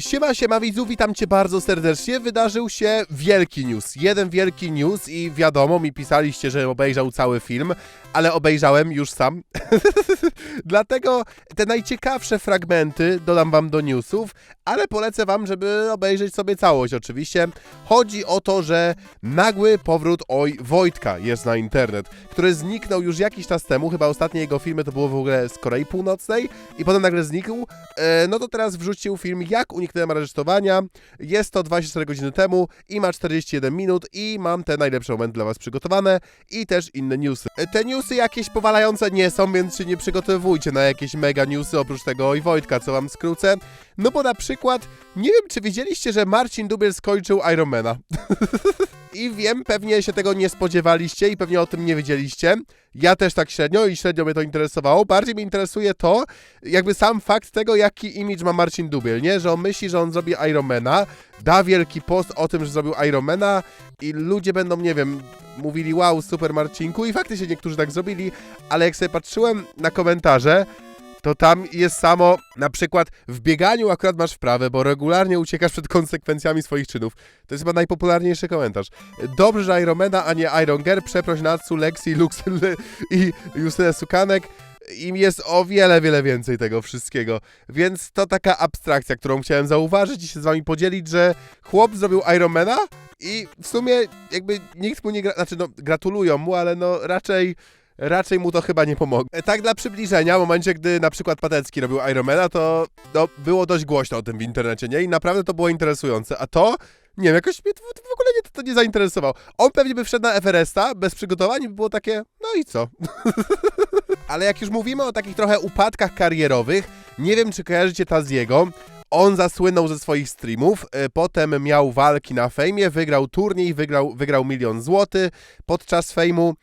Siema, siema widzów, witam cię bardzo serdecznie. Wydarzył się wielki news. Jeden wielki news i wiadomo, mi pisaliście, że obejrzał cały film, ale obejrzałem już sam. Dlatego te najciekawsze fragmenty dodam wam do newsów, ale polecę wam, żeby obejrzeć sobie całość oczywiście. Chodzi o to, że nagły powrót oj Wojtka jest na internet, który zniknął już jakiś czas temu, chyba ostatnie jego filmy to było w ogóle z Korei Północnej i potem nagle znikł. E, no to teraz wrzucił film jak uniknąłem aresztowania. Jest to 24 godziny temu i ma 41 minut i mam te najlepsze momenty dla was przygotowane i też inne newsy. E, Te newsy jakieś powalające nie są, więc się nie przygotowujcie na jakieś mega newsy oprócz tego oj Wojtka, co wam skrócę. No bo na przykład, nie wiem czy wiedzieliście, że Marcin Dubiel skończył Ironmana. I wiem, pewnie się tego nie spodziewaliście i pewnie o tym nie wiedzieliście. Ja też tak średnio i średnio mnie to interesowało. Bardziej mnie interesuje to, jakby sam fakt tego, jaki imidż ma Marcin Dubiel, nie? Że on myśli, że on zrobi Ironmana, da wielki post o tym, że zrobił Ironmana i ludzie będą, nie wiem, mówili wow, super Marcinku i faktycznie niektórzy tak zrobili, ale jak sobie patrzyłem na komentarze, to tam jest samo, na przykład w bieganiu akurat masz wprawę, bo regularnie uciekasz przed konsekwencjami swoich czynów. To jest chyba najpopularniejszy komentarz. Dobrze, że Ironmana, a nie Iron Girl, przeproś Natsu, Lexi, Lux i Justynę Sukanek. Im jest o wiele, wiele więcej tego wszystkiego. Więc to taka abstrakcja, którą chciałem zauważyć i się z wami podzielić, że chłop zrobił Ironmana i w sumie jakby nikt mu nie gra... Znaczy no, gratulują mu, ale no raczej... Raczej mu to chyba nie pomogło. E, Tak dla przybliżenia, w momencie, gdy na przykład Patecki robił Ironmana, to no, było dość głośno o tym w internecie, nie? I naprawdę to było interesujące. A to, nie wiem, jakoś mnie w ogóle nie, to nie zainteresował. On pewnie by wszedł na Everesta bez przygotowań by było takie, no i co? Ale jak już mówimy o takich trochę upadkach karierowych, nie wiem, czy kojarzycie Taziego. On zasłynął ze swoich streamów, e, potem miał walki na fejmie, wygrał turniej, wygrał, wygrał milion złotych podczas fejmu.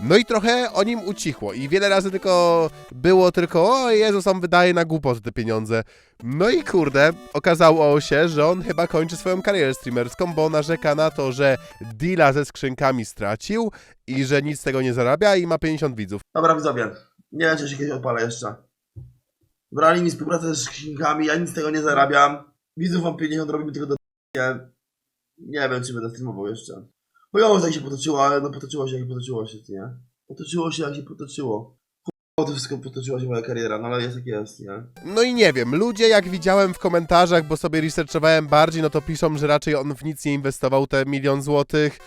No i trochę o nim ucichło i wiele razy tylko było tylko o Jezus, on wydaje na głupoty te pieniądze. No i kurde, okazało się, że on chyba kończy swoją karierę streamerską, bo narzeka na to, że deala ze skrzynkami stracił i że nic z tego nie zarabia i ma 50 widzów. Dobra widzowie, nie wiem czy się kiedyś odpalę jeszcze. Brali mi współpracę ze skrzynkami, ja nic z tego nie zarabiam. Widzów mam 50, robimy tylko do nie wiem czy będę streamował jeszcze. Chujowo tak się potoczyło, ale no potoczyło się jak potoczyło się, nie? Potoczyło się jak się potoczyło. Chujowo to wszystko potoczyła się moja kariera, no ale jest jak jest, nie? No i nie wiem, ludzie jak widziałem w komentarzach, bo sobie researchowałem bardziej, no to piszą, że raczej on w nic nie inwestował te milion złotych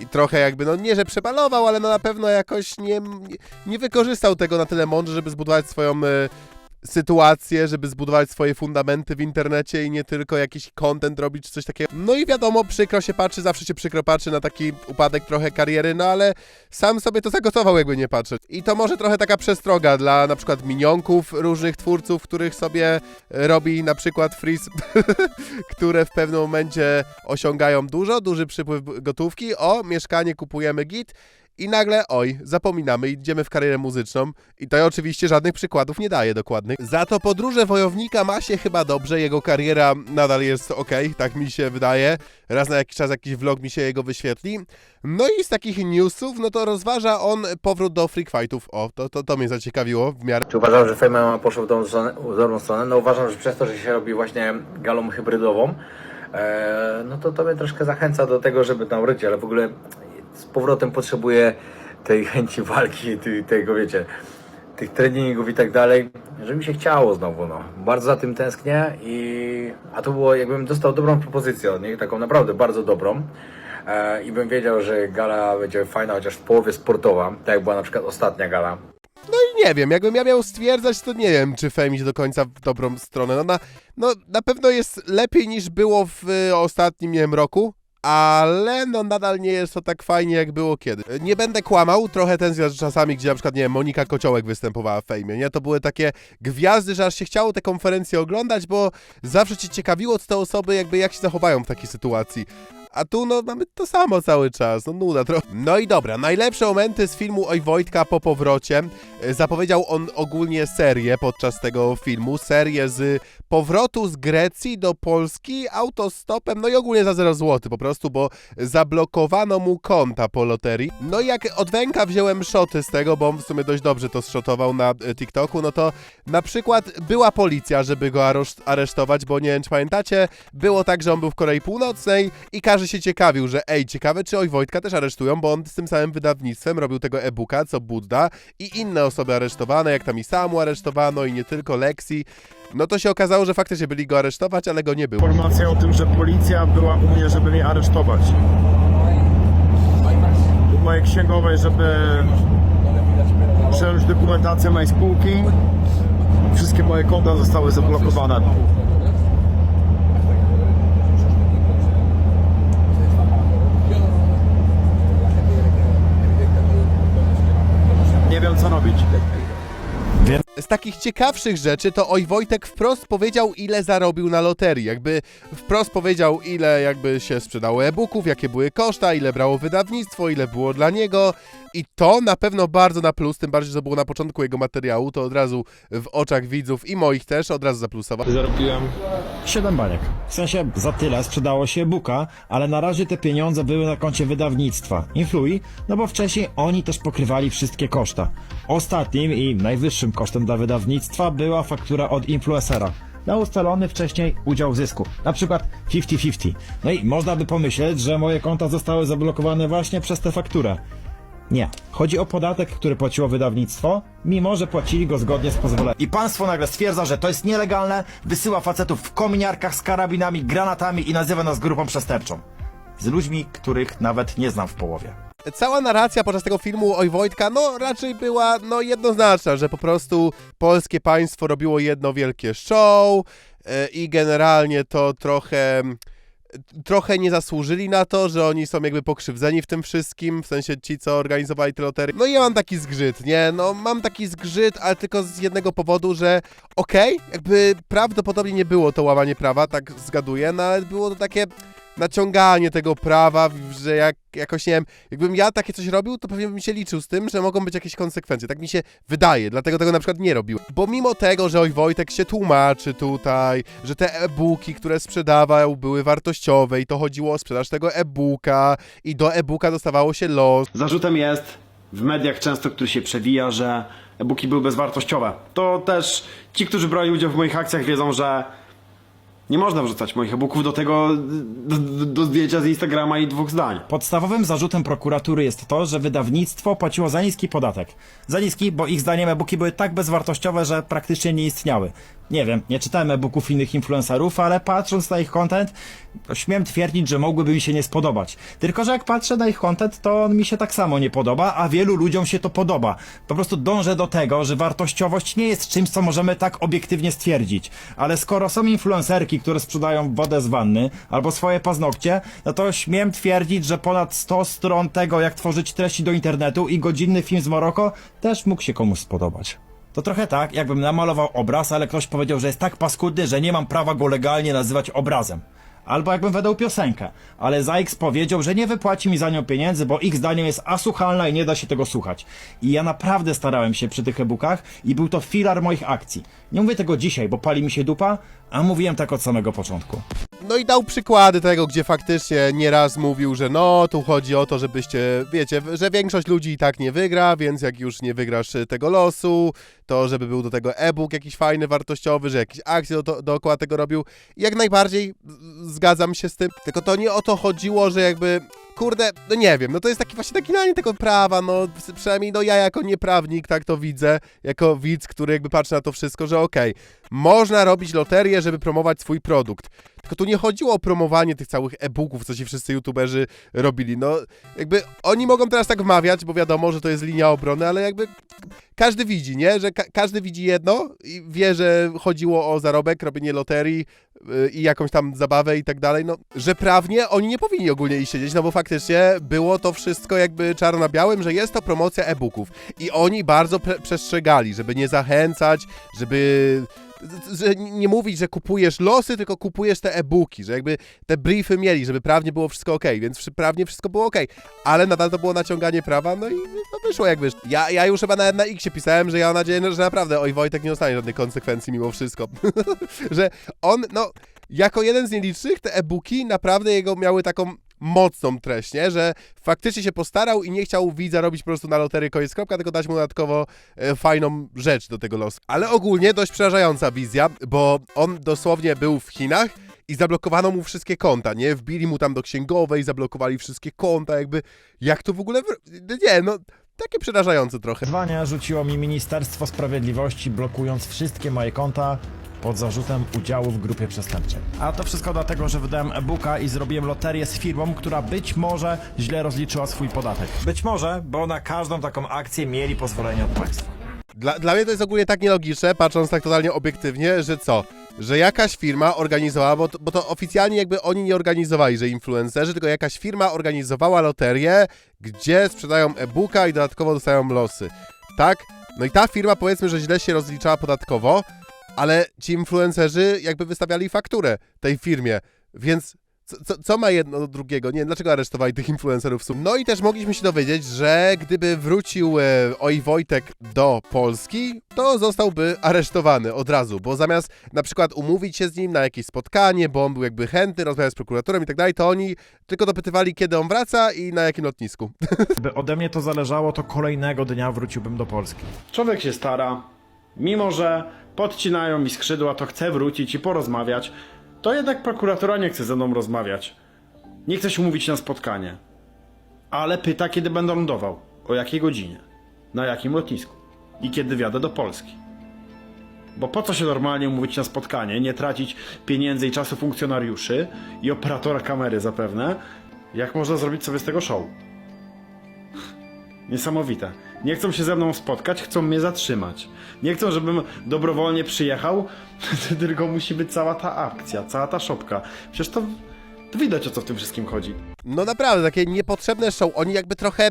i trochę jakby, no nie, że przebalował, ale no na pewno jakoś nie, nie, nie wykorzystał tego na tyle mądrze, żeby zbudować swoją y, sytuację, żeby zbudować swoje fundamenty w internecie i nie tylko jakiś content robić czy coś takiego. No i wiadomo, przykro się patrzy, zawsze się przykro patrzy na taki upadek trochę kariery, no ale sam sobie to zagotował, jakby nie patrzeć. I to może trochę taka przestroga dla na przykład minionków różnych twórców, których sobie robi na przykład Freeze, które w pewnym momencie osiągają dużo, duży przypływ gotówki. O, mieszkanie kupujemy git. I nagle, oj, zapominamy, idziemy w karierę muzyczną. I to oczywiście żadnych przykładów nie daje dokładnych. Za to podróże wojownika ma się chyba dobrze, jego kariera nadal jest ok, tak mi się wydaje. Raz na jakiś czas jakiś vlog mi się jego wyświetli. No i z takich newsów, no to rozważa on powrót do freak fightów. O, to, to, to mnie zaciekawiło w miarę. Czy uważam, że Fame poszło w dobrą stronę? No uważam, że przez to, że się robi właśnie galą hybrydową, e, no to to mnie troszkę zachęca do tego, żeby tam wrócić, ale w ogóle z powrotem potrzebuję tej chęci walki, tej- tego wiecie, tych treningów i tak dalej, żeby mi się chciało znowu, no. Bardzo za tym tęsknię i... A to było, jakbym dostał dobrą propozycję od niej, taką naprawdę bardzo dobrą, e, i bym wiedział, że gala będzie fajna, chociaż w połowie sportowa, tak jak była na przykład ostatnia gala, No i nie wiem, jakbym ja miał stwierdzać, to nie wiem, czy Fame idzie do końca w dobrą stronę. No na, no, na pewno jest lepiej niż było w y, ostatnim, nie wiem, roku. Ale no nadal nie jest to tak fajnie jak było kiedy. Nie będę kłamał, trochę ten z czasami, gdzie na przykład, nie wiem, Monika Kociołek występowała w fejmie, nie? To były takie gwiazdy, że aż się chciało te konferencje oglądać, bo zawsze cię ciekawiło, co te osoby jakby jak się zachowają w takiej sytuacji. A tu no mamy to samo cały czas, no nuda trochę. No i dobra, najlepsze momenty z filmu Oj Wojtka po powrocie. E, Zapowiedział on ogólnie serię podczas tego filmu, serię z powrotu z Grecji do Polski autostopem, no i ogólnie za 0 zł po prostu, bo zablokowano mu konta po loterii. No i jak od węka wziąłem szoty z tego, bo on w sumie dość dobrze to zszotował na e, TikToku, no to na przykład była policja, żeby go aresztować, bo nie wiem czy pamiętacie, było tak, że on był w Korei Północnej i każdy się ciekawił, że ej, ciekawe czy Oj Wojtka też aresztują, bo on z tym samym wydawnictwem robił tego e-booka, co Budda i inne osoby aresztowane, jak tam i Samu aresztowano i nie tylko Lexi. No to się okazało, że faktycznie byli go aresztować, ale go nie było. informacja o tym, że policja była u mnie, żeby mnie aresztować. U mojej księgowej, żeby przejąć dokumentację mojej spółki. Wszystkie moje konta zostały zablokowane. Co robić. z takich ciekawszych rzeczy to oj Wojtek wprost powiedział ile zarobił na loterii. Jakby wprost powiedział ile jakby się sprzedało e-booków, jakie były koszta, ile brało wydawnictwo, ile było dla niego i to na pewno bardzo na plus, tym bardziej, że to było na początku jego materiału, to od razu w oczach widzów i moich też od razu zaplusował. Zarobiłem 7 baniek. W sensie za tyle sprzedało się e-booka, ale na razie te pieniądze były na koncie wydawnictwa. Influi, no bo wcześniej oni też pokrywali wszystkie koszta. Ostatnim i najwyższym kosztem dla wydawnictwa była faktura od influencera. Na ustalony wcześniej udział w zysku, na przykład 50-50. No i można by pomyśleć, że moje konta zostały zablokowane właśnie przez tę fakturę. Nie. Chodzi o podatek, który płaciło wydawnictwo, mimo że płacili go zgodnie z pozwoleniem. I państwo nagle stwierdza, że to jest nielegalne, wysyła facetów w kominiarkach z karabinami, granatami i nazywa nas grupą przestępczą. Z ludźmi, których nawet nie znam w połowie. Cała narracja podczas tego filmu Oj Wojtka, no raczej była no jednoznaczna, że po prostu polskie państwo robiło jedno wielkie show e, i generalnie to trochę trochę nie zasłużyli na to, że oni są jakby pokrzywdzeni w tym wszystkim, w sensie ci, co organizowali te loterie. No i ja mam taki zgrzyt, nie? No mam taki zgrzyt, ale tylko z jednego powodu, że okej, jakby prawdopodobnie nie było to łamanie prawa, tak zgaduję, no ale było to takie naciąganie tego prawa, że jak jakoś, nie wiem, jakbym ja takie coś robił, to pewnie bym się liczył z tym, że mogą być jakieś konsekwencje. Tak mi się wydaje, dlatego tego na przykład nie robił. Bo mimo tego, że oj Wojtek się tłumaczy tutaj, że te e-booki, które sprzedawał, były wartościowe i to chodziło o sprzedaż tego e-booka i do e-booka dostawało się los, Zarzutem jest w mediach często, który się przewija, że e-booki były bezwartościowe. To też ci, którzy brali udział w moich akcjach wiedzą, że nie można wrzucać moich e-booków do tego, do, do, zdjęcia z Instagrama i dwóch zdań. Podstawowym zarzutem prokuratury jest to, że wydawnictwo płaciło za niski podatek. Za niski, bo ich zdaniem e-booki były tak bezwartościowe, że praktycznie nie istniały. Nie wiem, nie czytałem e-booków innych influencerów, ale patrząc na ich content, śmiem twierdzić, że mogłyby mi się nie spodobać. Tylko, że jak patrzę na ich content, to on mi się tak samo nie podoba, a wielu ludziom się to podoba. Po prostu dążę do tego, że wartościowość nie jest czymś, co możemy tak obiektywnie stwierdzić. Ale skoro są influencerki, które sprzedają wodę z wanny albo swoje paznokcie, no to śmiem twierdzić, że ponad 100 stron tego, jak tworzyć treści do internetu i godzinny film z Maroko też mógł się komuś spodobać. To trochę tak, jakbym namalował obraz, ale ktoś powiedział, że jest tak paskudny, że nie mam prawa go legalnie nazywać obrazem. Albo jakbym wydał piosenkę, ale ZAX powiedział, że nie wypłaci mi za nią pieniędzy, bo ich zdaniem jest asłuchalna i nie da się tego słuchać. I ja naprawdę starałem się przy tych e-bookach i był to filar moich akcji. Nie mówię tego dzisiaj, bo pali mi się dupa, a mówiłem tak od samego początku. No i dał przykłady tego, gdzie faktycznie nieraz mówił, że no, tu chodzi o to, żebyście, wiecie, że większość ludzi i tak nie wygra, więc jak już nie wygrasz y, tego losu, to żeby był do tego e-book jakiś fajny, wartościowy, że jakieś akcje do, dookoła tego robił. Jak najbardziej zgadzam się z tym, tylko to nie o to chodziło, że jakby kurde, no nie wiem, no to jest taki właśnie taki lanie tego prawa, no przynajmniej no ja jako nieprawnik tak to widzę, jako widz, który jakby patrzy na to wszystko, że okej, można robić loterię, żeby promować swój produkt. Tylko tu nie chodziło o promowanie tych całych e-booków, co ci wszyscy youtuberzy robili. No, jakby oni mogą teraz tak wmawiać, bo wiadomo, że to jest linia obrony, ale jakby każdy widzi, nie? Że ka każdy widzi jedno i wie, że chodziło o zarobek, robienie loterii yy, i jakąś tam zabawę i tak dalej. No, że prawnie oni nie powinni ogólnie iść siedzieć, no bo faktycznie było to wszystko jakby czarno na białym, że jest to promocja e-booków. I oni bardzo przestrzegali, żeby nie zachęcać, żeby że nie mówić, że kupujesz losy, tylko kupujesz te e-booki, że jakby te briefy mieli, żeby prawnie było wszystko ok, więc prawnie wszystko było ok, ale nadal to było naciąganie prawa, no i no wyszło jak wyszło. Ja, ja już chyba nawet na X pisałem, że ja mam nadzieję, no, że naprawdę oj Wojtek nie dostanie żadnych konsekwencji mimo wszystko, że on, no, jako jeden z nielicznych te e-booki naprawdę jego miały taką mocną treść, nie? że faktycznie się postarał i nie chciał widza robić po prostu na loterii koniec kropka, tylko dać mu dodatkowo e, fajną rzecz do tego losu. Ale ogólnie dość przerażająca wizja, bo on dosłownie był w Chinach i zablokowano mu wszystkie konta, nie? Wbili mu tam do księgowej, zablokowali wszystkie konta, jakby jak to w ogóle... Nie, no takie przerażające trochę. Wyzwanie rzuciło mi Ministerstwo Sprawiedliwości, blokując wszystkie moje konta pod zarzutem udziału w grupie przestępczej. A to wszystko dlatego, że wydałem e-booka i zrobiłem loterię z firmą, która być może źle rozliczyła swój podatek. Być może, bo na każdą taką akcję mieli pozwolenie od państwa. Dla, dla mnie to jest ogólnie tak nielogiczne, patrząc tak totalnie obiektywnie, że co? Że jakaś firma organizowała, bo to, bo to oficjalnie jakby oni nie organizowali, że influencerzy, tylko jakaś firma organizowała loterię, gdzie sprzedają e-booka i dodatkowo dostają losy. Tak? No i ta firma powiedzmy, że źle się rozliczała podatkowo, ale ci influencerzy jakby wystawiali fakturę tej firmie, więc co, co, co ma jedno do drugiego? Nie wiem, dlaczego aresztowali tych influencerów w sumie. No i też mogliśmy się dowiedzieć, że gdyby wrócił e, Oj Wojtek do Polski, to zostałby aresztowany od razu, bo zamiast na przykład umówić się z nim na jakieś spotkanie, bo on był jakby chętny, rozmawiać z prokuratorem i tak dalej, to oni tylko dopytywali, kiedy on wraca i na jakim lotnisku. Gdyby ode mnie to zależało, to kolejnego dnia wróciłbym do Polski. Człowiek się stara, mimo że podcinają mi skrzydła, to chce wrócić i porozmawiać, to jednak prokuratura nie chce ze mną rozmawiać. Nie chce się umówić na spotkanie. Ale pyta, kiedy będę lądował, o jakiej godzinie, na jakim lotnisku i kiedy wjadę do Polski. Bo po co się normalnie umówić na spotkanie, nie tracić pieniędzy i czasu funkcjonariuszy i operatora kamery zapewne, jak można zrobić sobie z tego show? Niesamowite. Nie chcą się ze mną spotkać, chcą mnie zatrzymać. Nie chcą, żebym dobrowolnie przyjechał, tylko musi być cała ta akcja, cała ta szopka. Przecież to, to widać o co w tym wszystkim chodzi. No naprawdę, takie niepotrzebne show. Oni jakby trochę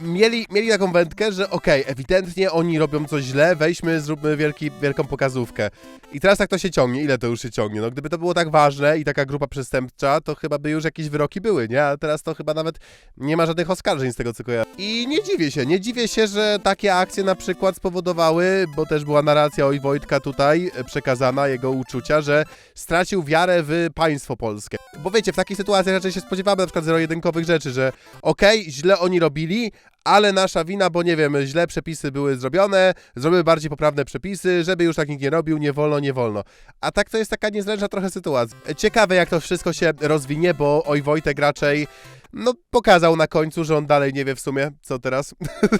mieli, mieli taką wędkę, że okej, ewidentnie oni robią coś źle, weźmy, zróbmy wielki, wielką pokazówkę. I teraz tak to się ciągnie. Ile to już się ciągnie? No gdyby to było tak ważne i taka grupa przestępcza, to chyba by już jakieś wyroki były, nie? A teraz to chyba nawet nie ma żadnych oskarżeń z tego, co kojarzę. I nie dziwię się, nie dziwię się, że takie akcje na przykład spowodowały, bo też była narracja oj Wojtka tutaj e, przekazana, jego uczucia, że stracił wiarę w państwo polskie. Bo wiecie, w takiej sytuacji raczej się spodziewamy na przykład zero-jedynkowych rzeczy, że okej, źle oni robili, ale nasza wina, bo nie wiem, źle przepisy były zrobione, zrobiły bardziej poprawne przepisy, żeby już tak nikt nie robił, nie wolno, nie wolno. A tak to jest taka niezręczna trochę sytuacja. Ciekawe jak to wszystko się rozwinie, bo oj Wojtek raczej no pokazał na końcu, że on dalej nie wie w sumie, co teraz,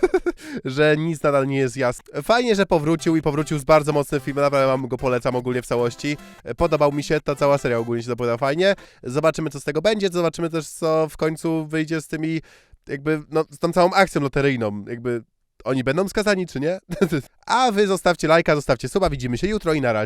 że nic nadal nie jest jasne. Fajnie, że powrócił i powrócił z bardzo mocnym filmem, naprawdę wam go polecam ogólnie w całości. Podobał mi się, ta cała seria ogólnie się zapowiada fajnie. Zobaczymy, co z tego będzie, zobaczymy też, co w końcu wyjdzie z tymi, jakby, no, z tą całą akcją loteryjną, jakby oni będą skazani, czy nie? A wy zostawcie lajka, zostawcie suba, widzimy się jutro i na razie.